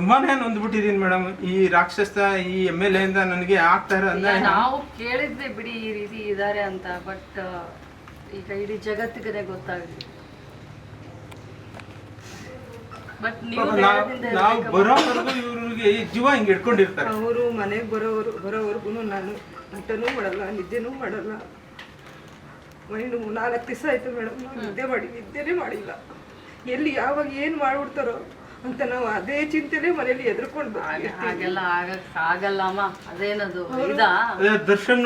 ತುಂಬಾನೇ ನೊಂದ್ಬಿಟ್ಟಿದೀನಿ ಮೇಡಮ್. ಈ ರಾಕ್ಷಸ ಈ ಎಂ ಎಲ್ ಎಯಿಂದ ನನಗೆ ಆಗ್ತಾರ ಇರೋ ನಾವು ಕೇಳಿದ್ವಿ ಬಿಡಿ ಈ ರೀತಿ ಇದ್ದಾರೆ ಅಂತ ಬಟ್ ಈಗ ಇಡೀ ಜಗತ್ತಿಗೆ ಗೊತ್ತಾಗಿದೆ ಬಟ್ ನೀವು ಬರೋವರೆಗೂ ಇವ್ರಿಗೆ ಈ ಜೀವ ಹಿಂಗ್ ಇಟ್ಕೊಂಡಿರ್ತಾರೆ ಅವರು ಮನೆಗೆ ಬರೋವರು ಬರೋವರೆಗೂ ನಾನು ಊಟನೂ ಮಾಡಲ್ಲ ನಿದ್ದೆನೂ ಮಾಡಲ್ಲ. ಮೈಂಡು ನಾಲ್ಕು ದಿವಸ ಆಯ್ತು ಮೇಡಮ್ ನಿದ್ದೆ ಮಾಡಿ ನಿದ್ದೆನೇ ಮಾಡಿಲ್ಲ. ಎಲ್ಲಿ ಯಾವಾಗ ಏನು ಮಾಡ್ಬಿಡ್ತಾರೋ ಅಂತ ನಾವು ಅದೇ ಚಿಂತೆನೇ ಮನೇಲಿ ಎದ್ರುಕೊಂಡು ಹಾಗೆಲ್ಲ ಆಗಕ್ ಆಗಲ್ಲಮ್ಮ ಅದೇನದು? ಇದಾ? ದರ್ಶನ್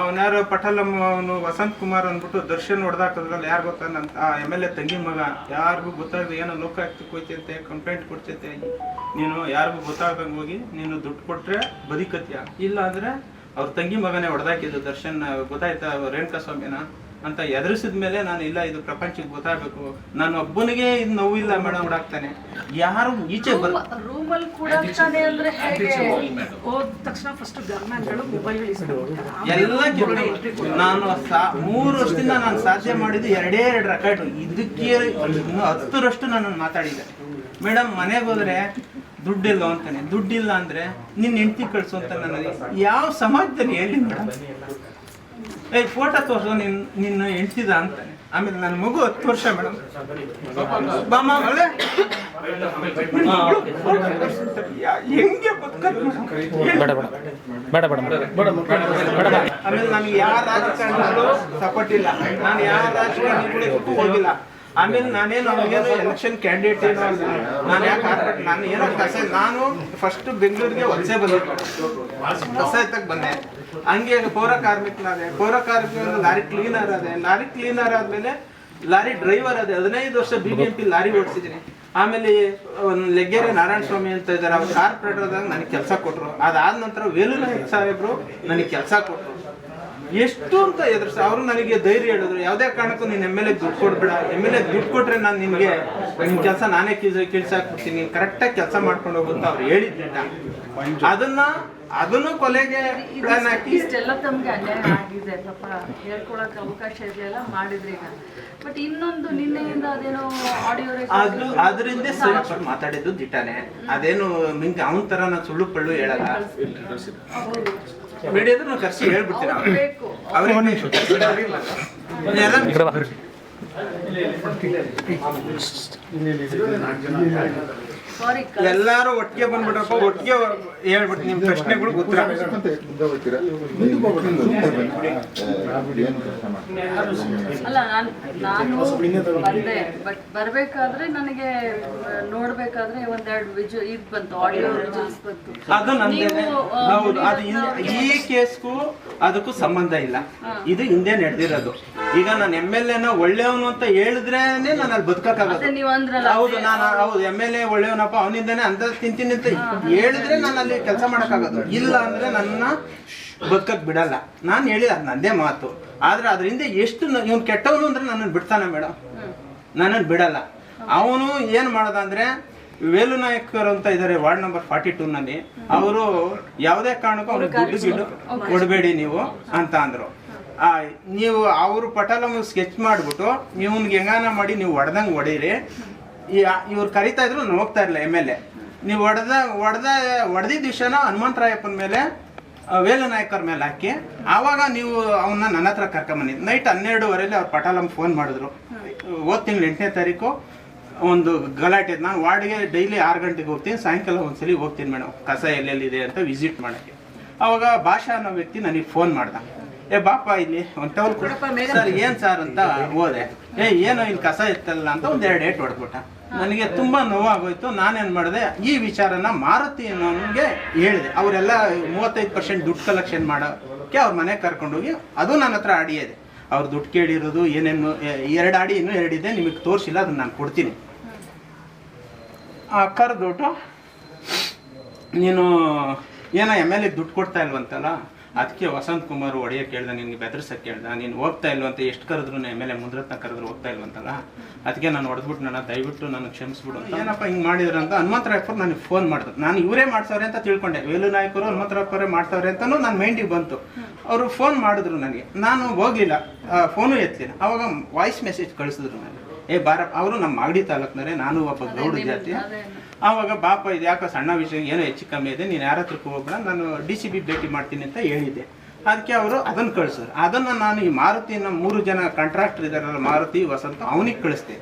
ಅವನ್ಯಾರು ಪಟಲಮ್ಮ ಅವನು ವಸಂತ್ ಕುಮಾರ್ ಅಂದ್ಬಿಟ್ಟು ದರ್ಶನ್ ಹೊಡೆದಾಕದ್ರಲ್ಲಿ ಯಾರು ಗೊತ್ತಾ? ನನ್ನ ಎಂ ಎಲ್ ಎ ತಂಗಿ ಮಗ. ಯಾರಿಗೂ ಗೊತ್ತಾಗದೆ ಏನೋ ಲೋಕ ಆಗ್ತಿ ಕೊಯ್ತೈತೆ ಕಂಪ್ಲೇಂಟ್ ಕೊಡ್ತೈತೆ. ನೀನು ಯಾರಿಗೂ ಗೊತ್ತಾಗದಂಗೆ ಹೋಗಿ ನೀನು ದುಡ್ಡು ಕೊಟ್ರೆ ಬದುಕತ್ಯ. ಇಲ್ಲ ಅಂದ್ರೆ ಅವ್ರ ತಂಗಿ ಮಗನೇ ಹೊಡೆದಾಕಿದ್ದು ದರ್ಶನ್. ಗೊತ್ತಾಯ್ತಾ? ರೇಣುಕಾ ಸ್ವಾಮಿನ ಅಂತ ಎದುರಿಸಿದ ಮೇಲೆ ನಾನು ಇಲ್ಲ ಇದು ಪ್ರಪಂಚಕ್ಕೆ ಗೊತ್ತಾಗಬೇಕು. ನಾನು ಒಬ್ಬನಿಗೆ ಇದು ನೋವಿಲ್ಲ ಮೇಡಮ್ ಹುಡಾಕ್ತಾನೆ ಯಾರು ಈಚೆ ಬರ್ ರೂಮಲ್ಲಿ ಕೂಡ ಅಂದ್ರೆ ಹೇಗೆ? ಹೋದ ತಕ್ಷಣ ಫಸ್ಟ್ ಗನ್ಮ್ಯಾನ್ಗಳು ಮೊಬೈಲ್ಗಳು ಇಸ್ಕೊಂಡ್ಬಿಡ್ತಾರೆ ಎಲ್ಲ ನಾನು ಮೂರು ವರ್ಷದಿಂದ ನಾನು ಸಾಧ್ಯ ಮಾಡಿದ್ದು ಎರಡೇ ಎರಡು ರೆಕಾರ್ಡ್ ಇದಕ್ಕೆ ಇನ್ನು ಹತ್ತರಷ್ಟು ನಾನು ಮಾತಾಡಿದೆ ಮೇಡಮ್ ಮನೆಗೆ ಹೋದ್ರೆ ದುಡ್ಡಿಲ್ಲ ಅಂತಾನೆ. ದುಡ್ಡಿಲ್ಲ ಅಂದ್ರೆ ನಿನ್ನ ಹೆಂಡತಿ ಕಳ್ಸು ಅಂತ ನನಗೆ ಯಾವ ಸಮಾಜದಲ್ಲಿ ಹೇಳಿ ಮೇಡಮ್ ಏ ಫೋಟೋ ತೋರ್ಸು ನಿನ್ ನಿನ್ನ ಹೆಂಡ್ತಿದ ಅಂತಾನೆ ಆಮೇಲೆ ನನ್ನ ಮಗು ಹತ್ತು ವರ್ಷ ಮೇಡಮ್ ಬಾಮ ಹೆಂಗೆ ಆಮೇಲೆ ನಮ್ಗೆ ಯಾವ ರಾಜಕಾರಣಿಗಳು ಸಪೋರ್ಟ್ ಇಲ್ಲ. ನಾನು ಯಾವ ರಾಜಕಾರಣಿಗಳಿಗೂ ಹೋಗಿಲ್ಲ. ಆಮೇಲೆ ನಾನೇನು ಅವ್ರಿಗೇನು ಎಲೆಕ್ಷನ್ ಕ್ಯಾಂಡಿಡೇಟ್ ಏನೋ ಅಲ್ಲ. ನಾನು ಯಾಕೆ ನಾನು ಏನೋ ಕಸ ನಾನು ಫಸ್ಟ್ ಬೆಂಗಳೂರಿಗೆ ವಲಸೆ ಬಂದೆ ಕಸ ಎತ್ತಕ್ಕೆ ಬಂದೆ. ಹಂಗೆ ಪೌರ ಕಾರ್ಮಿಕನಾದೆ ಪೌರ ಕಾರ್ಮಿಕ ಲಾರಿ ಕ್ಲೀನರ್ ಅದೇ, ಲಾರಿ ಕ್ಲೀನರ್ ಆದ್ಮೇಲೆ ಲಾರಿ ಡ್ರೈವರ್ ಅದೇ, ಹದಿನೈದು ವರ್ಷ B B M P lorry ಓಡಿಸಿದ್ದೀನಿ. ಆಮೇಲೆ ಒಂದು ಲೆಗ್ಗೆರೆ ನಾರಾಯಣ ಸ್ವಾಮಿ ಅಂತ ಇದ್ದಾರೆ, ಅವ್ರು ಕಾರ್ಪೊರೇಟರ್ ಆದಾಗ ನನಗೆ ಕೆಲಸ ಕೊಟ್ಟರು ಅದಾದ ನಂತರ ವೇಲುನಾಯಕ್ ಸಾಹೇಬ್ರು ನನಗೆ ಕೆಲಸ ಕೊಟ್ಟರು ಎಷ್ಟು ಅಂತ ಎದುರಿಸ, ಅವರು ನನಗೆ ಧೈರ್ಯ ಹೇಳಿದ್ರು. ಯಾವುದೇ ಕಾರಣಕ್ಕೂ ನೀನು ಎಂ ಎಲ್ ಎ ದುಡ್ಡು ಕೊಡ್ಬೇಡ. ಎಂ ಎಲ್ ಎ ದುಡ್ಡು ಕೊಟ್ರೆ ನಾನು ನಿಮಗೆ ನಿಮ್ಮ ಕೆಲಸ ನಾನೇ ಕೀಳ್ಸಾಕ್ಬಿಡ್ತೀನಿ ನೀನು ಕರೆಕ್ಟಾಗಿ ಕೆಲಸ ಮಾಡ್ಕೊಂಡು ಹೋಗು ಅಂತ ಅವ್ರು ಹೇಳಿದ್ದಿಲ್ಲ ಅದನ್ನ ಅದನ್ನು ಕೊಲೆಗೆ ಪ್ಲಾನ್ ಹಾಕಿ. ಇಷ್ಟೆಲ್ಲ ತಮ್ಗೆ ಅನ್ಯಾಯ ಆಗಿದೆ ಪಾಪ ಹೇಳ್ಕೊಳಕ್ ಅವಕಾಶ ಇರ್ಲಿಲ್ಲ ಮಾಡಿದ್ರಿ ಈಗ. ಬಟ್ ಇನ್ನೊಂದು ನಿನ್ನೆಯಿಂದ ಅದೇನೋ ಆಡಿಯೋ ಅದು ಅದರಿಂದ ಸ್ವಲ್ಪ ಮಾತಾಡಿದ್ದು ದಿಟ್ಟಾನೆ ಅದೇನು ನಿಂಗೆ ಅವನ ತರ ನಾನು ಸುಳ್ಳು ಪಳ್ಳು ಹೇಳಲ್ಲ. ಮೀಡಿಯಾದ್ರು ನಾನು ಕರ್ಸಿ ಹೇಳ್ಬಿಡ್ತೀನಿ ಅವ್ರಿಗೆ. ಎಲ್ಲಾರು ಒಟ್ಟಿಗೆ ಬಂದ್ಬಿಟ್ರಪ್ಪ ಒಟ್ಟಿಗೆ ಹೇಳ್ಬಿಟ್ಟು ನಿಮ್ ಪ್ರಶ್ನೆಗಳು ಉತ್ತರ. ಅಲ್ಲ ನಾನು ಬಂದೆ ಬಟ್ ಬರ್ಬೇಕಾದ್ರೆ ನನಗೆ ನೋಡ್ಬೇಕಾದ್ರೆ ಒಂದೆರಡು ವಿಜು ಇದ್ ಬಂತು ಆಡಿಯೋ ವಿಜುಲ್ಸ್ ಬಂತು. ಅದು ನಂದೇನೆ. ಹೌದು ಅದು ಈ ಕೇಸ್ಗೂ ಅದಕ್ಕೂ ಸಂಬಂಧ ಇಲ್ಲ. ಇದು ಹಿಂದೆ ನಡೆದಿರೋದು. ಈಗ ನಾನು ಎಂ ಎಲ್ ಎನ ಒಳ್ಳೆಯವನು ಅಂತ ಹೇಳಿದ್ರೆ ನಾನು ಅಲ್ಲಿ ಬದುಕಕ್ಕಾಗ ಹೌದು ನಾನು ಹೌದು ಎಂ ಎಲ್ ಎ ಒಳ್ಳೆಯವನ ಒಳ್ಳೆಯವನಪ್ಪ ಅವನಿಂದಾನೆ ಅಂತ ತಿಂತೀನಿ ಅಂತ ಹೇಳಿದ್ರೆ ನಾನು ಅಲ್ಲಿ ಕೆಲಸ ಮಾಡೋಕ್ಕಾಗೋದು. ಇಲ್ಲ ಅಂದ್ರೆ ನನ್ನ ಬದುಕಕ್ ಬಿಡಲ್ಲ. ನಾನು ಹೇಳಿದ ಅದು ನಂದೇ ಮಾತು. ಆದ್ರೆ ಅದರಿಂದ ಎಷ್ಟು ಇವ್ ಕೆಟ್ಟವನು ಅಂದ್ರೆ ನನ್ನನ್ನು ಬಿಡ್ತಾನೆ ಮೇಡಮ್ ನನ್ನನ್ನು ಬಿಡಲ್ಲ. ಅವನು ಏನು ಮಾಡೋದಂದ್ರೆ ವೇಲು ನಾಯಕರು ಅಂತ ಇದಾರೆ ವಾರ್ಡ್ ನಂಬರ್ ಫಾರ್ಟಿ ಟೂ ನಲ್ಲಿ. ಅವರು ಯಾವುದೇ ಕಾರಣಕ್ಕೂ ಅವ್ರಿಗೆ ದುಡ್ಡು ಗಿಡ್ಡು ಕೊಡಬೇಡಿ ನೀವು ಅಂತ ಅಂದ್ರು. ಆ, ನೀವು ಅವರು ಪಟಲ ಸ್ಕೆಚ್ ಮಾಡ್ಬಿಟ್ಟು ನೀವ್ ಹೆಂಗಾನ ಮಾಡಿ ನೀವು ಹೊಡೆದಂಗೆ ಹೊಡೀರಿ. ಇವ್ರು ಕರಿತಾ ಇದ್ರು, ನಾನು ಹೋಗ್ತಾ ಇರಲಿಲ್ಲ ಎಂ ಎಲ್ ಎ. ನೀವು ಹೊಡೆದ ಹೊಡೆದ ಹೊಡೆದಿದ್ದ ವಿಷಯನ ಹನುಮಂತರಾಯಪ್ಪನ ಮೇಲೆ ವೇಲು ನಾಯಕರ ಮೇಲೆ ಹಾಕಿ, ಆವಾಗ ನೀವು ಅವನ್ನ ನನ್ನ ಹತ್ರ ಕರ್ಕೊಂಬಂದಿದ್ದು ನೈಟ್ ಹನ್ನೆರಡುವರೆಯಲ್ಲಿ ಅವ್ರು ಪಟಾಲಮ್ ಫೋನ್ ಮಾಡಿದ್ರು. ಹೋದ ತಿಂಗಳು ಎಂಟನೇ ತಾರೀಕು, ಒಂದು ಗಲಾಟೆ ನಾನು ವಾರ್ಡ್ಗೆ ಡೈಲಿ ಆರು ಗಂಟೆಗೆ ಹೋಗ್ತೀನಿ, ಸಾಯಂಕಾಲ ಒಂದ್ಸಲಿ ಹೋಗ್ತೀನಿ ಮೇಡಮ್ ಕಸ ಎಲ್ಲೆಲ್ಲಿದೆ ಅಂತ ವಿಸಿಟ್ ಮಾಡೋಕ್ಕೆ. ಆವಾಗ ಭಾಷಾ ಅನ್ನೋ ವ್ಯಕ್ತಿ ನನಗೆ ಫೋನ್ ಮಾಡ್ದ. ಏ ಬಾಪ ಇಲ್ಲಿ ಒಂದು ಟವಲ್ ಸರ್ ಏನು ಸರ್ ಅಂತ ಹೋದೆ. ಏ ಏನೋ ಇಲ್ಲಿ ಕಸ ಇತ್ತಲ್ಲ ಅಂತ ಒಂದು ಎರಡು ಏಟ್ ಹೊಡ್ಬಿಟ್ಟ ನನಗೆ ತುಂಬ ನೋವಾಗೋಯ್ತು ನಾನೇನು ಮಾಡಿದೆ ಈ ವಿಚಾರನ ಮಾರುತಿ ಅನ್ನೋನ್ಗೆ ಹೇಳಿದೆ. ಅವರೆಲ್ಲ ಮೂವತ್ತೈದು ಪರ್ಸೆಂಟ್ ದುಡ್ಡು ಕಲೆಕ್ಷನ್ ಮಾಡೋಕ್ಕೆ ಅವ್ರ ಮನೆಗೆ ಕರ್ಕೊಂಡೋಗಿ ಅದು ನನ್ನ ಹತ್ರ ಆಡಿ ಇದೆ. ಅವ್ರು ದುಡ್ಡು ಕೇಳಿರೋದು ಏನೇನು ಎರಡು ಆಡಿ ಇನ್ನೂ ಎರಡಿದೆ ನಿಮಗೆ ತೋರಿಸಿಲ್ಲ ಅದನ್ನ ನಾನು ಕೊಡ್ತೀನಿ. ಆ ಕರೆದ್ಬಿಟ್ಟು ನೀನು ಏನೋ ಎಂ ಎಲ್ ಎ ದುಡ್ಡು ಕೊಡ್ತಾ ಇಲ್ವಂತಲ್ಲ? ಅದಕ್ಕೆ ವಸಂತ್ ಕುಮಾರ್ ಒಡೆಯ ಕೇಳ್ದ, ನಿನ್ಗೆ ಬೆದರ್ಸಕ್ಕೆ ಕೇಳ್ದ, ನೀನು ಹೋಗ್ತಾ ಇಲ್ವಂತ ಎಷ್ಟು ಕರೆದ್ರು ಎಂ ಎಲ್ ಮುಂದ್ರತ್ನ ಕರೆದ್ರು ಹೋಗ್ತಾ ಇಲ್ವಂತಲ್ಲ ಅದಕ್ಕೆ ನಾನು ಹೊಡೆದ್ಬಿಟ್ಟು, ನನ್ನ ದಯವಿಟ್ಟು ನಾನು ಕ್ಷಮಿಸ್ಬಿಡು ಏನಪ್ಪ ಹಿಂಗೆ ಮಾಡಿದ್ರು ಅಂತ ಹನುಮಂತರಾಯಪ್ಪರು ನನಗೆ ಫೋನ್ ಮಾಡಿದ್ರು. ನಾನು ಇವರೇ ಮಾಡ್ಸವ್ರೆ ಅಂತ ತಿಳ್ಕೊಂಡೆ. ವೇಲು ನಾಯಕರು ಹನುಮಂತರಾಯಪ್ಪರೇ ಮಾಡ್ಸವ್ರೆ ಅಂತಲೂ ನನ್ನ ಮೈಂಡಿಗೆ ಬಂತು. ಅವರು ಫೋನ್ ಮಾಡಿದ್ರು ನನಗೆ. ನಾನು ಹೋಗ್ಲಿಲ್ಲ. ಫೋನು ಎತ್ತಲಿಲ್ಲ ಅವಾಗ ವಾಯ್ಸ್ ಮೆಸೇಜ್ ಕಳಿಸಿದ್ರು ನನಗೆ. ಏ ಬಾರಪ್ಪ ಅವರು ನಮ್ಮ ಮಾಗಡಿ ತಾಲೂಕ್ನವರೇ ನಾನು ಒಬ್ಬ ಗೌಡ ಜಾತಿ. ಆವಾಗ ಬಾಪ ಇದು ಯಾಕೋ ಸಣ್ಣ ವಿಷಯ ಏನೋ ಹೆಚ್ಚು ಕಮ್ಮಿ ಇದೆ ನೀನು ಯಾರ ಹತ್ರಕ್ಕೆ ಹೋಗ್ಬೇಡ ನಾನು ಡಿ ಸಿ ಬಿ ಭೇಟಿ ಮಾಡ್ತೀನಿ ಅಂತ ಹೇಳಿದ್ದೆ. ಅದಕ್ಕೆ ಅವರು ಅದನ್ನು ಕಳಿಸೋರು. ಅದನ್ನು ನಾನು ಈ ಮಾರುತಿನ ಮೂರು ಜನ ಕಾಂಟ್ರಾಕ್ಟರ್ ಇದ್ದಾರಲ್ಲ ಮಾರುತಿ ವಸಂತ ಅವನಿಗೆ ಕಳಿಸ್ದೆ.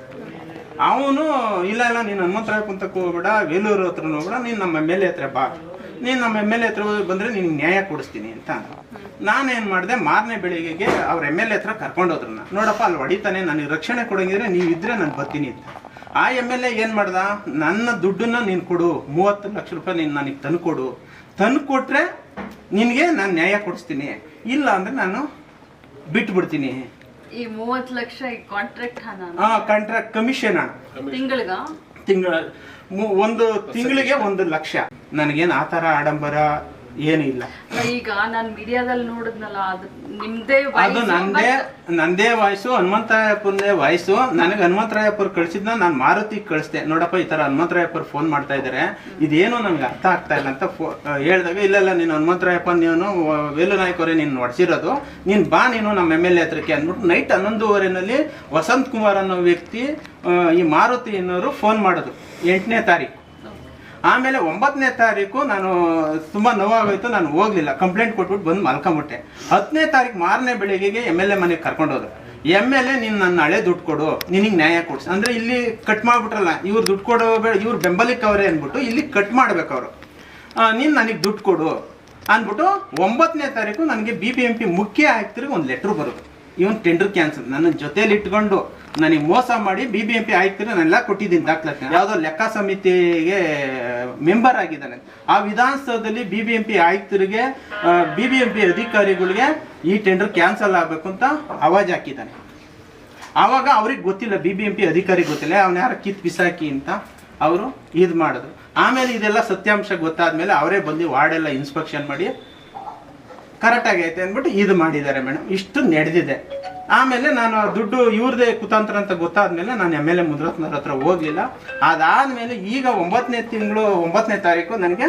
ಅವನು ಇಲ್ಲ ಇಲ್ಲ ನೀನು ಹನುಮಂತರಾಯ ಕುಂತಕ್ಕೆ ಹೋಗ್ಬೇಡ ವೇಲೂರು ಹತ್ರ ಹೋಗ್ಬೇಡ ನೀನು ನಮ್ಮ ಎಲ್ ಎ ಹತ್ರ ಬಾ. ನೀನು ನಮ್ಮ ಎಂ ಎಲ್ ಎ ಹತ್ರ ಬಂದರೆ ನಿನಗೆ ನ್ಯಾಯ ಕೊಡಿಸ್ತೀನಿ ಅಂತ ನಾನು ನಾನೇನು ಮಾಡಿದೆ ಮಾರನೇ ಬೆಳಿಗ್ಗೆಗೆ ಅವ್ರ ಎಂ ಎಲ್ ಎ ಹತ್ರ ಕರ್ಕೊಂಡು ಹೋದ್ರು ನೋಡಪ್ಪ ಅಲ್ಲಿ ಹೊಡಿತಾನೆ ನನಗೆ ರಕ್ಷಣೆ ಕೊಡಂಗಿದ್ರೆ ನೀವು ಇದ್ರೆ ನಾನು ಬರ್ತೀನಿ ಅಂತ. ಆ ಎಂ ಎಲ್ ಎ ಏನು ಮಾಡ್ದ? ನನ್ನ ದುಡ್ಡನ್ನ ನೀನು ಕೊಡು ಮೂವತ್ತು ಲಕ್ಷ ರೂಪಾಯಿ ನೀನು ನನಗೆ ತಂದು ಕೊಡು ತಂದು ಕೊಟ್ರೆ ನಿನಗೆ ನಾನು ನ್ಯಾಯ ಕೊಡಿಸ್ತೀನಿ. ಇಲ್ಲ ಅಂದರೆ ನಾನು ಬಿಟ್ಬಿಡ್ತೀನಿ. ಈ ಮೂವತ್ತು ಲಕ್ಷ ಈ ಕಾಂಟ್ರಾಕ್ಟ್ ಹಣ ಆ ಕಾಂಟ್ರಾಕ್ಟ್ ಕಮಿಷನ್ ಹಣ. ತಿಂಗಳಿಗ? ತಿಂಗಳ ಒಂದು ತಿಂಗಳಿಗೆ ಒಂದು ಲಕ್ಷ. ನನಗೇನು ಆ ಥರ ಆಡಂಬರ ಏನಿಲ್ಲ ಇಲ್ಲ. ಈಗ ನಾನು ಮೀಡಿಯಾದಲ್ಲಿ ನೋಡಿದ್ನಲ್ಲ ಅದು ನಿಮ್ದೇ ಅದು ನಂದೇ ನಂದೇ ವಾಯ್ಸು ಹನುಮಂತರಾಯಪ್ಪನದೇ ವಾಯ್ಸು ನನಗೆ ಹನುಮಂತರಾಯಪ್ಪರು ಕಳಿಸಿದ್ನ ನಾನು ಮಾರುತಿ ಕಳಿಸ್ದೆ. ನೋಡಪ್ಪ ಈ ಥರ ಹನುಮಂತರಾಯಪ್ಪರು ಫೋನ್ ಮಾಡ್ತಾ ಇದ್ದಾರೆ ಇದೇನು ನಮ್ಗೆ ಅರ್ಥ ಆಗ್ತಾ ಇಲ್ಲ ಅಂತ ಫೋ ಹೇಳಿದಾಗ ಇಲ್ಲ ಇಲ್ಲ ನೀನು ಹನುಮಂತರಾಯಪ್ಪ ನೀನು ವೇಲು ನೀನು ನೋಡಿಸಿರೋದು. ನೀನು ಬಾ ನೀನು ನಮ್ಮ ಎಂ ಎಲ್ ಎ ಹತ್ರಕ್ಕೆ ಅಂದ್ಬಿಟ್ಟು ನೈಟ್ ಹನ್ನೊಂದುವರೆನಲ್ಲಿ ವಸಂತ್ ಕುಮಾರ್ ಅನ್ನೋ ವ್ಯಕ್ತಿ ಈ ಮಾರುತಿ ಅನ್ನೋರು ಫೋನ್ ಮಾಡೋದು. ಎಂಟನೇ ತಾರೀಕು. ಆಮೇಲೆ ಒಂಬತ್ತನೇ ತಾರೀಕು ನಾನು ತುಂಬ ನೋವಾಗೋಯ್ತು, ನಾನು ಹೋಗ್ಲಿಲ್ಲ. ಕಂಪ್ಲೇಂಟ್ ಕೊಟ್ಬಿಟ್ಟು ಬಂದು ಮಲ್ಕೊಂಬಿಟ್ಟೆ. ಹತ್ತನೇ ತಾರೀಕು ಮಾರನೇ ಬೆಳಿಗ್ಗೆಗೆ ಎಂ ಎಲ್ ಎ ಮನೆಗೆ ಕರ್ಕೊಂಡು ಹೋದ್ರು ಎಂ ಎಲ್ ಎ ನೀನು ನನ್ನ ಹಳೆ ದುಡ್ಡು ಕೊಡು, ನಿನಗೆ ನ್ಯಾಯ ಕೊಡ್ಸಿ. ಅಂದರೆ ಇಲ್ಲಿ ಕಟ್ ಮಾಡ್ಬಿಟ್ರಲ್ಲ, ಇವ್ರು ದುಡ್ಡು ಕೊಡೋ ಬೇಡ ಇವ್ರು ಬೆಂಬಲಿಕ್ಕೆ ಅಂದ್ಬಿಟ್ಟು ಇಲ್ಲಿ ಕಟ್ ಮಾಡ್ಬೇಕು ಅವರು. ನೀನು ನನಗೆ ದುಡ್ಡು ಕೊಡು ಅಂದ್ಬಿಟ್ಟು ಒಂಬತ್ತನೇ ತಾರೀಕು ನನಗೆ ಬಿ ಬಿ ಎಂ ಪಿ ಮುಖ್ಯ ಆಯುಕ್ತರಿಗೆ ಒಂದು ಲೆಟ್ರ್ ಬರೋದು ಇವನ್ ಟೆಂಡರ್ ಕ್ಯಾನ್ಸಲ್ ನನ್ನ ಜೊತೇಲಿ ಇಟ್ಕೊಂಡು ನನಗೆ ಮೋಸ ಮಾಡಿ ಬಿ ಬಿ ಎಂ ಪಿ ಆಯುಕ್ತರು ನಾನೆಲ್ಲ ಕೊಟ್ಟಿದ್ದೀನಿ ದಾಖಲಾತಿ. ಯಾವುದೋ ಲೆಕ್ಕ ಸಮಿತಿಗೆ ಮೆಂಬರ್ ಆಗಿದ್ದಾನೆ. ಆ ವಿಧಾನಸೌಧದಲ್ಲಿ ಬಿ ಬಿ ಎಂ ಪಿ ಆಯುಕ್ತರಿಗೆ ಬಿ ಬಿ ಎಂ ಪಿ ಅಧಿಕಾರಿಗಳಿಗೆ ಈ ಟೆಂಡರ್ ಕ್ಯಾನ್ಸಲ್ ಆಗಬೇಕು ಅಂತ ಅವಾಜ್ ಹಾಕಿದ್ದಾನೆ. ಆವಾಗ ಅವ್ರಿಗೆ ಗೊತ್ತಿಲ್ಲ ಬಿ ಬಿ ಎಂ ಪಿ ಅಧಿಕಾರಿ ಗೊತ್ತಿಲ್ಲ. ಅವ್ನ ಯಾರು ಕಿತ್ ಬಿಸಾಕಿ ಅಂತ ಅವರು ಇದು ಮಾಡಿದ್ರು ಆಮೇಲೆ ಇದೆಲ್ಲ ಸತ್ಯಾಂಶ ಗೊತ್ತಾದ್ಮೇಲೆ ಅವರೇ ಬಂದು ವಾರ್ಡೆಲ್ಲ ಇನ್ಸ್ಪೆಕ್ಷನ್ ಮಾಡಿ ಕರೆಕ್ಟ್ ಆಗೈತೆ ಅಂದ್ಬಿಟ್ಟು ಇದು ಮಾಡಿದ್ದಾರೆ ಮೇಡಮ್. ಇಷ್ಟು ನಡೆದಿದೆ. ಆಮೇಲೆ ನಾನು ದುಡ್ಡು ಇವ್ರದೇ ಕುತಾಂತರ ಅಂತ ಗೊತ್ತಾದ್ಮೇಲೆ ನಾನು ಎಂ ಎಲ್ ಎ ಮುದ್ರತ್ನವ್ರ ಹತ್ರ ಹೋಗ್ಲಿಲ್ಲ. ಅದಾದ್ಮೇಲೆ ಈಗ ಒಂಬತ್ತನೇ ತಿಂಗಳು ಒಂಬತ್ತನೇ ತಾರೀಕು ನನಗೆ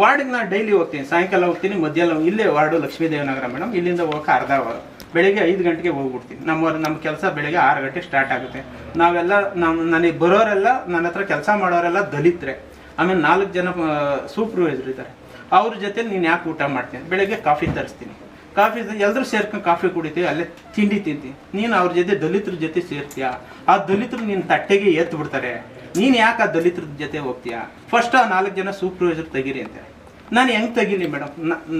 ವಾರ್ಡಿಗೆ ನಾನು ಡೈಲಿ ಹೋಗ್ತೀನಿ. ಸಾಯಂಕಾಲ ಹೋಗ್ತೀನಿ, ಮಧ್ಯಾಹ್ನ ಇಲ್ಲೇ ವಾರ್ಡು ಲಕ್ಷ್ಮೀದೇವನಗರ ಮೇಡಮ್ ಇಲ್ಲಿಂದ ಹೋಗಕ್ಕೆ ಅರ್ಧ ಅವರ್ ಬೆಳಿಗ್ಗೆ ಐದು ಗಂಟೆಗೆ ಹೋಗ್ಬಿಡ್ತೀನಿ. ನಮ್ಮ ನಮ್ಮ ಕೆಲಸ ಬೆಳಿಗ್ಗೆ ಆರು ಗಂಟೆ ಸ್ಟಾರ್ಟ್ ಆಗುತ್ತೆ. ನಾವೆಲ್ಲ ನಮ್ಮ ನನಗೆ ಬರೋರೆಲ್ಲ ನನ್ನ ಹತ್ರ ಕೆಲಸ ಮಾಡೋರೆಲ್ಲ ದಲಿತರೆ. ಆಮೇಲೆ ನಾಲ್ಕು ಜನ ಸೂಪರ್ವೈಸರ್ ಇದ್ದಾರೆ ಅವ್ರ ಜೊತೆ ನೀನು ಯಾಕೆ ಊಟ ಮಾಡ್ತೀನಿ ಬೆಳಿಗ್ಗೆ ಕಾಫಿ ತರಿಸ್ತೀನಿ. ಕಾಫಿ ಎಲ್ಲರೂ ಸೇರ್ಕೊಂಡು ಕಾಫಿ ಕುಡಿತೀವಿ, ಅಲ್ಲೇ ತಿಂಡಿ ತಿಂತೀವಿ. ನೀನು ಅವ್ರ ಜೊತೆ ದಲಿತರ ಜೊತೆ ಸೇರ್ತೀಯ? ಆ ದಲಿತರು ನಿನ್ನ ತಟ್ಟೆಗೆ ಎತ್ತು ಬಿಡ್ತಾರೆ ನೀನು ಯಾಕೆ ಆ ದಲಿತರ ಜೊತೆ ಹೋಗ್ತೀಯಾ? ಫಸ್ಟ್ ಆ ನಾಲ್ಕು ಜನ ಸೂಪರ್ವೈಸರ್ ತೆಗೀರಿ ಅಂತ. ನಾನು ಹೆಂಗೆ ತೆಗೀಲಿ ಮೇಡಮ್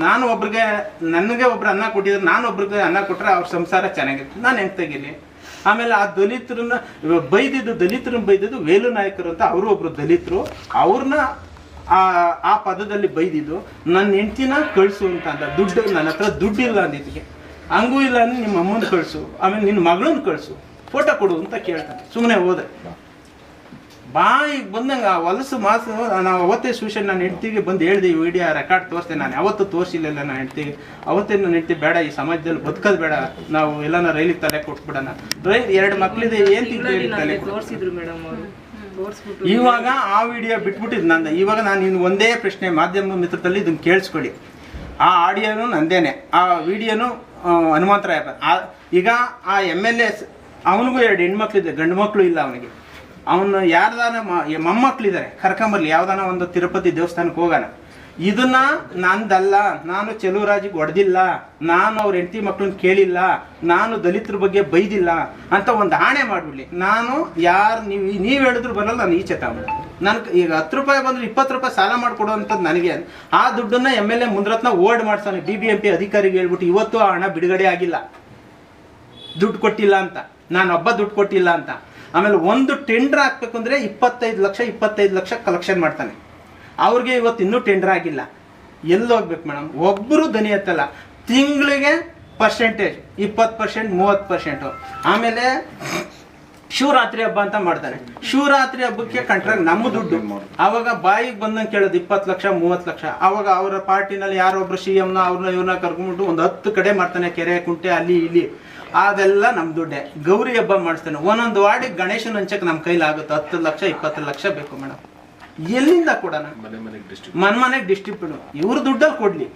ನಾನು ಒಬ್ರಿಗೆ, ನನಗೆ ಒಬ್ರು ಅನ್ನ ಕೊಟ್ಟಿದ್ರೆ ನಾನು ಒಬ್ರಿಗೆ ಅನ್ನ ಕೊಟ್ಟರೆ ಅವ್ರ ಸಂಸಾರ ಚೆನ್ನಾಗಿರುತ್ತೆ. ನಾನು ಹೆಂಗೆ ತೆಗೀಲಿ? ಆಮೇಲೆ ಆ ದಲಿತರನ್ನ ಬೈದಿದ್ದು ದಲಿತರನ್ನ ಬೈದಿದ್ದು ವೇಲು ನಾಯಕರು ಅಂತ ಅವರು ಒಬ್ಬರು ದಲಿತರು. ಅವ್ರನ್ನ ಆ ಆ ಪದದಲ್ಲಿ ಬೈದಿದ್ದು, ನನ್ನ ಹೆಂಡ್ತಿನ ಕಳಿಸು ಅಂತ ಅಂದ ದುಡ್ಡು ನನ್ನ ಹತ್ರ ದುಡ್ಡಿಲ್ಲ ಅಂದಿದ್ದಕ್ಕೆ ಹಂಗೂ. ಇಲ್ಲ ಅಂದ್ರೆ ನಿಮ್ಮ ಅಮ್ಮನ ಕಳಿಸು, ಆಮೇಲೆ ನಿನ್ನ ಮಗಳನ್ನ ಕಳಿಸು. ಫೋಟೋ ಕೊಡು ಅಂತ ಕೇಳ್ತಾನೆ. ಸುಮ್ಮನೆ ಹೋದೆ. ಬಾಯಿಗೆ ಬಂದಂಗೆ ಆ ಹೊಲಸು ಮಾತು ನಾವು ಅವತ್ತೇ ಸೂಷನ್ ನಾನು ಹೆಂಡ್ತಿಗೆ ಬಂದು ಹೇಳಿದೆ, ಈ ವಿಡಿಯೋ ರೆಕಾರ್ಡ್ ತೋರಿಸ್ತೇನೆ ನಾನು ಯಾವತ್ತೂ ತೋರಿಸಿಲ್ಲ ನಾನು ಹೆಂಡ್ತಿಗೆ. ಅವತ್ತೇ ನಾನು ಹೆಂಡ್ತಿ, ಬೇಡ, ಈ ಸಮಾಜದಲ್ಲಿ ಬದುಕೋದು ಬೇಡ. ನಾವು ಎಲ್ಲಾನ ರೈಲಿಗೆ ತಲೆ ಕೊಟ್ಬಿಡೋಣ. ರೈಲ್ ಎರಡು ಮಕ್ಕಳಿದೆ ಏನು ತಲೆ ತೋರಿಸಿದ್ರು ಮೇಡಮ್ ಅವರು. ಇವಾಗ ಆ ವಿಡಿಯೋ ಬಿಟ್ಬಿಟ್ಟಿದ್ದು ನಂದು. ಇವಾಗ ನಾನು ಇನ್ನು ಒಂದೇ ಪ್ರಶ್ನೆ ಮಾಧ್ಯಮ ಮಿತ್ರದಲ್ಲಿ ಇದನ್ನ ಕೇಳಿಸ್ಕೊಳ್ಳಿ. ಆ ಆಡಿಯೋನು ನಂದೇನೆ. ಆ ವಿಡಿಯೋನು ಹನುಮಂತರಾಯಪ್ಪ ಈಗ ಆ ಎಂ ಎಲ್ ಎಸ್ ಅವನಿಗೂ ಎರಡು ಹೆಣ್ಮಕ್ಳಿದೆ, ಗಂಡು ಮಕ್ಕಳು ಇಲ್ಲ ಅವನಿಗೆ. ಅವನು ಯಾರ್ದಾನ ಮ- ಈ ಮೊಮ್ಮಕ್ಳಿದ್ದಾರೆ ಕರ್ಕೊಂಬರ್ಲಿ, ಯಾವ್ದಾನ ಒಂದು ತಿರುಪತಿ ದೇವಸ್ಥಾನಕ್ಕೆ ಹೋಗೋಣ. ಇದನ್ನ ನಂದಲ್ಲ, ನಾನು ಚೆಲುವರಾಜಿಗೆ ಹೊಡೆದಿಲ್ಲ ನಾನು ಅವ್ರ ಹೆಂಡತಿ ಮಕ್ಕಳನ್ನ ಕೇಳಿಲ್ಲ, ನಾನು ದಲಿತರ ಬಗ್ಗೆ ಬೈದಿಲ್ಲ ಅಂತ ಒಂದು ಆಣೆ ಮಾಡ್ಬಿಡ್ಲಿ. ನಾನು ಯಾರು ನೀವು ನೀವು ಹೇಳಿದ್ರು ಬರಲ್ಲ ನಾನು ಈಚೆ ತಗೊಂಡು ನನ್ಗೆ ಈಗ ಹತ್ತು ರೂಪಾಯಿ ಬಂದ್ರೆ ಇಪ್ಪತ್ತು ರೂಪಾಯಿ ಸಾಲ ಮಾಡಿಕೊಡುವಂಥದ್ದು ನನಗೆ ಆ ದುಡ್ಡನ್ನ ಎಂ ಎಲ್ ಎ ಮುಂದ್ರತ್ನ ಓಡ್ ಮಾಡ್ತಾನೆ ಬಿ ಬಿ ಎಂ ಪಿ ಅಧಿಕಾರಿಗೆ ಹೇಳ್ಬಿಟ್ಟು ಇವತ್ತು ಆ ಹಣ ಬಿಡುಗಡೆ ಆಗಿಲ್ಲ. ದುಡ್ಡು ಕೊಟ್ಟಿಲ್ಲ ಅಂತ. ನಾನು ಒಬ್ಬ ದುಡ್ಡು ಕೊಟ್ಟಿಲ್ಲ ಅಂತ. ಆಮೇಲೆ ಒಂದು ಟೆಂಡರ್ ಹಾಕ್ಬೇಕು ಅಂದ್ರೆ ಇಪ್ಪತ್ತೈದು ಲಕ್ಷ ಇಪ್ಪತ್ತೈದು ಲಕ್ಷ ಕಲೆಕ್ಷನ್ ಮಾಡ್ತಾನೆ. ಅವ್ರಿಗೆ ಇವತ್ತು ಇನ್ನೂ ಟೆಂಡರ್ ಆಗಿಲ್ಲ. ಎಲ್ಲಿ ಹೋಗ್ಬೇಕು ಮೇಡಮ್. ಒಬ್ಬರು ದನಿ ಎತ್ತಲ್ಲ. ತಿಂಗಳಿಗೆ ಪರ್ಸೆಂಟೇಜ್ ಇಪ್ಪತ್ತು ಪರ್ಸೆಂಟ್ ಮೂವತ್ತು ಪರ್ಸೆಂಟು ಆಮೇಲೆ ಶಿವರಾತ್ರಿ ಹಬ್ಬ ಅಂತ ಮಾಡ್ತಾರೆ. ಶಿವರಾತ್ರಿ ಹಬ್ಬಕ್ಕೆ ಕಂಟ್ರಾಕ್ಟ್ ನಮ್ಮ ದುಡ್ಡು. ಅವಾಗ ಬಾಯಿಗೆ ಬಂದಂಗೆ ಕೇಳೋದು ಇಪ್ಪತ್ತು ಲಕ್ಷ, ಮೂವತ್ತು ಲಕ್ಷ. ಅವಾಗ ಅವರ ಪಾರ್ಟಿನಲ್ಲಿ ಯಾರೊಬ್ರು ಸಿ ಎಮ್ನ ಅವ್ರನ್ನ, ಇವ್ರನ್ನ ಕರ್ಕೊಂಡ್ಬಿಟ್ಟು ಒಂದು ಹತ್ತು ಕಡೆ ಮಾಡ್ತಾನೆ, ಕೆರೆ, ಕುಂಟೆ, ಅಲ್ಲಿ, ಇಲ್ಲಿ. ಅದೆಲ್ಲ ನಮ್ಮ ದುಡ್ಡೆ. ಗೌರಿ ಹಬ್ಬ ಮಾಡಿಸ್ತಾನೆ. ಒಂದೊಂದು ವಾರ್ಡಿಗೆ ಗಣೇಶನ ಹಂಚಕ್ಕೆ ನಮ್ಮ ಕೈಲಾಗುತ್ತೆ. ಹತ್ತು ಲಕ್ಷ, ಇಪ್ಪತ್ತು ಲಕ್ಷ ಬೇಕು ಮೇಡಮ್. ಎಲ್ಲಿಂದ ಕೊಡೋಣ ಮನ್ ಮನೆಗೆ ಡಿಸ್ಟ್ರಿಬ್ಯೂಟ್ ಇವ್ರ ದುಡ್ಡಲ್ಲಿ ಕೊಡ್ಲಿ.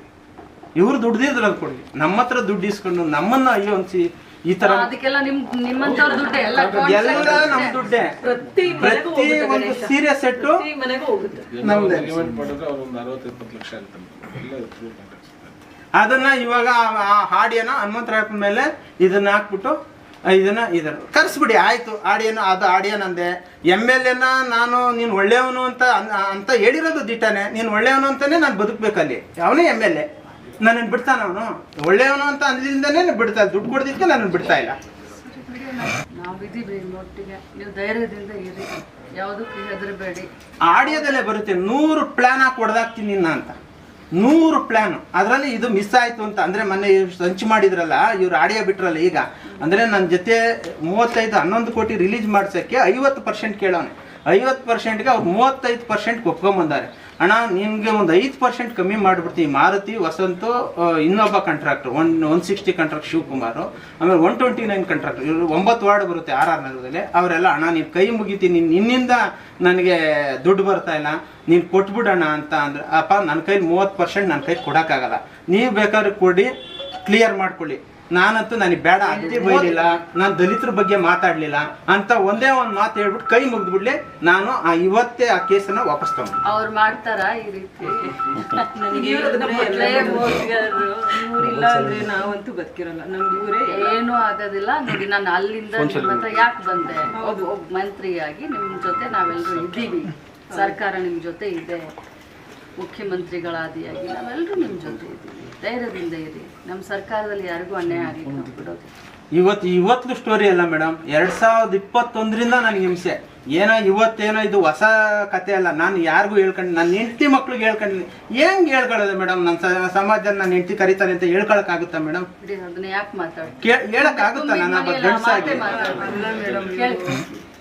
ಇವ್ರು ದುಡ್ದಿದ್ರಲ್ಲಿ ಕೊಡ್ಲಿ. ನಮ್ಮ ಹತ್ರ ದುಡ್ಡು ಇಸ್ಕೊಂಡು ನಮ್ಮನ್ನ ಅಯ್ಯೋ ಅನ್ಸಿ ಈ ತರ ಅದಕ್ಕೆಲ್ಲ ನಿಮ್ ನಿಮ್ಮಂತವ್ರ ದುಡ್ಡು. ಎಲ್ಲ ನಮ್ ದುಡ್ಡೆ. ಪ್ರತಿ ಮನೆಗೂ ಹೋಗುತ್ತೆ ಒಂದು ಸೀರೆ ಸೀರಿಯಸ್ ಸೆಟ್ಟು ನಮ್ದೇ. ಅದನ್ನ ಇವಾಗ ಆ- ಹಾಡಿಯನ್ನ ಹನುಮಂತರಾಯಪ್ಪನ ಮೇಲೆ ಇದನ್ನ ಹಾಕ್ಬಿಟ್ಟು ಇದನ್ನ ಇದನ್ನು ಕರ್ಸ್ಬಿಡಿ ಆಯ್ತು ಆಡಿಯನ್ನು ಅದು ಆಡಿಯೋ ಅಂದೆ ಎಂ ಎಲ್ ಎನ ನಾನು ನೀನು ಒಳ್ಳೆಯವನು ಅಂತ ಅಂತ ಹೇಳಿರೋದು ದಿಟ್ಟಾನೆ. ನೀನು ಒಳ್ಳೆಯವನು ಅಂತಾನೆ ನಾನು ಬದುಕ್ಬೇಕಲ್ಲಿ ಅವನೇ ಎಂ ಎಲ್ ಎ ನನ್ನನ್ನು ಬಿಡ್ತಾನ ಅವನು? ಒಳ್ಳೆಯವನು ಅಂತ ಅಂದಿಂದನೇ ಬಿಡ್ತಾ ದುಡ್ಡು ಕೊಡೋದಕ್ಕೆ ನಾನು ಬಿಡ್ತಾ ಇಲ್ಲ. ಆಡಿಯೋದಲ್ಲೇ ಬರುತ್ತೆ. ನೂರು ಪ್ಲಾನ್ ಹಾಕಿ ಹೊಡೆದಾಕ್ತೀನಿ ನಿನ್ನ ಅಂತ. ನೂರು ಪ್ಲಾನ್. ಅದರಲ್ಲಿ ಇದು ಮಿಸ್ ಆಯ್ತು ಅಂತ. ಅಂದ್ರೆ ಮೊನ್ನೆ ಇವ್ರು ಸಂಚು ಮಾಡಿದ್ರಲ್ಲ ಇವ್ರು ಆಡಿಯೋ ಬಿಟ್ರಲ್ಲ ಈಗ. ಅಂದ್ರೆ ನನ್ನ ಜೊತೆ ಮೂವತ್ತೈದು, ಹನ್ನೊಂದು ಕೋಟಿ ರಿಲೀಸ್ ಮಾಡ್ಸೋಕ್ಕೆ ಐವತ್ತು ಪರ್ಸೆಂಟ್ ಕೇಳೋನೆ. ಐವತ್ತು ಪರ್ಸೆಂಟ್ಗೆ ಅವ್ರು ಮೂವತ್ತೈದು ಪರ್ಸೆಂಟ್ ಒಪ್ಕೊಂಬಂದಾರೆ. ಅಣ್ಣ, ನಿಮಗೆ ಒಂದು ಐದು ಪರ್ಸೆಂಟ್ ಕಮ್ಮಿ ಮಾಡಿಬಿಡ್ತೀವಿ ಮಾರುತಿ, ವಸಂತು ಇನ್ನೊಬ್ಬ contractor one one sixty contract Shivakumar, ಆಮೇಲೆ ಒನ್ ಟ್ವೆಂಟಿ ನೈನ್ ಕಾಂಟ್ರಾಕ್ಟರ್ ಇವರು ಒಂಬತ್ತು ವಾರ್ಡ್ ಬರುತ್ತೆ ಆರ್ ಆರ್ ನಗರದಲ್ಲಿ. ಅವರೆಲ್ಲ, ಅಣ್ಣ, ನೀವು ಕೈ ಮುಗಿತೀನಿ. ನಿನ್ನಿಂದ ನನಗೆ ದುಡ್ಡು ಬರ್ತಾ ಇಲ್ಲ. ನೀನು ಕೊಟ್ಬಿಡೋಣ ಅಂತ ಅಂದ್ರೆ, ಅಪ್ಪ ನನ್ನ ಕೈಲಿ ಮೂವತ್ತು ಪರ್ಸೆಂಟ್ ನನ್ನ ಕೈ ಕೊಡೋಕ್ಕಾಗಲ್ಲ. ನೀವು ಬೇಕಾದ್ರೆ ಕೊಡಿ ಕ್ಲಿಯರ್ ಮಾಡ್ಕೊಳ್ಳಿ. ನಾನಂತೂ ನನಗೆ ಬೇಡ ಅಜ್ಜಿ ಬೈಲಿಲ್ಲ ನಾನು ದಲಿತರ ಬಗ್ಗೆ ಮಾತಾಡ್ಲಿಲ್ಲ ಅಂತ ಒಂದೇ ಒಂದು ಮಾತು ಹೇಳ್ಬಿಟ್ಟು ಕೈ ಮುಗಿದ್ಬಿಡ್ಲಿ ನಾನು ಆ ಇವತ್ತೇ ಆ ಕೇಸನ್ನ ವಾಪಸ್ ತಗೊಂಡು. ಅವ್ರು ಮಾಡ್ತಾರ ಈ ರೀತಿ? ಅಂದ್ರೆ ನಾವಂತೂ ಬದುಕಿರಲ್ಲ. ನಮ್ಗೆ ಊರೇ ಏನೂ ಆಗೋದಿಲ್ಲ. ನೋಡಿ ನಾನು ಅಲ್ಲಿಂದ ನಿಮ್ಮ ಹತ್ರ ಯಾಕೆ ಬಂದೆ? ಒಬ್ಬ ಒಬ್ಬ ಮಂತ್ರಿಯಾಗಿ ನಿಮ್ಮ ಜೊತೆ ನಾವೆಲ್ಲರೂ ಇದ್ದೀವಿ. ಸರ್ಕಾರ ನಿಮ್ಮ ಜೊತೆ ಇದೆ. ಮುಖ್ಯಮಂತ್ರಿಗಳಾದಿಯಾಗಿ ನಾವೆಲ್ಲರೂ ನಿಮ್ಮ ಜೊತೆ ಇದ್ದೀವಿ. ಧೈರ್ಯದಿಂದ ಇರಿ. ನಮ್ಮ ಸರ್ಕಾರದಲ್ಲಿ ಯಾರಿಗೂ ಅನ್ಯಾಯ ಬಿಡೋದು ಇವತ್ತು ಇವತ್ತು ಸ್ಟೋರಿ ಅಲ್ಲ ಮೇಡಮ್ ಎರಡ್ ಸಾವಿರದ ಇಪ್ಪತ್ತೊಂದರಿಂದ ನನಗೆ ಹಿಂಸೆ. ಏನೋ ಇವತ್ತೇನೋ ಇದು ಹೊಸ ಕತೆ ಅಲ್ಲ. ನಾನು ಯಾರಿಗೂ ಹೇಳ್ಕೊಂಡು ನನ್ನ ಹೆಂಡತಿ ಮಕ್ಳಿಗೆ ಹೇಳ್ಕೊಂಡಿಲ್ಲ ಹೆಂಗ್ ಹೇಳ್ಕೊಳ್ಳೋದು ಮೇಡಮ್ ನನ್ನ ಸಮಾಜ ನನ್ನ ಹೆಂಡತಿ ಕರೀತಾರೆ ಅಂತ ಹೇಳ್ಕೊಳಕ್ಕಾಗುತ್ತಾ ಮೇಡಮ್ ಅದನ್ನ ಯಾಕೆ ಮಾತಾಡ್ತೀವಿ ಕೇ ಹೇಳಕ್ಕಾಗುತ್ತಾ ನಾನು ಒಬ್ಬ ಗಂಡಸಾಗಿ?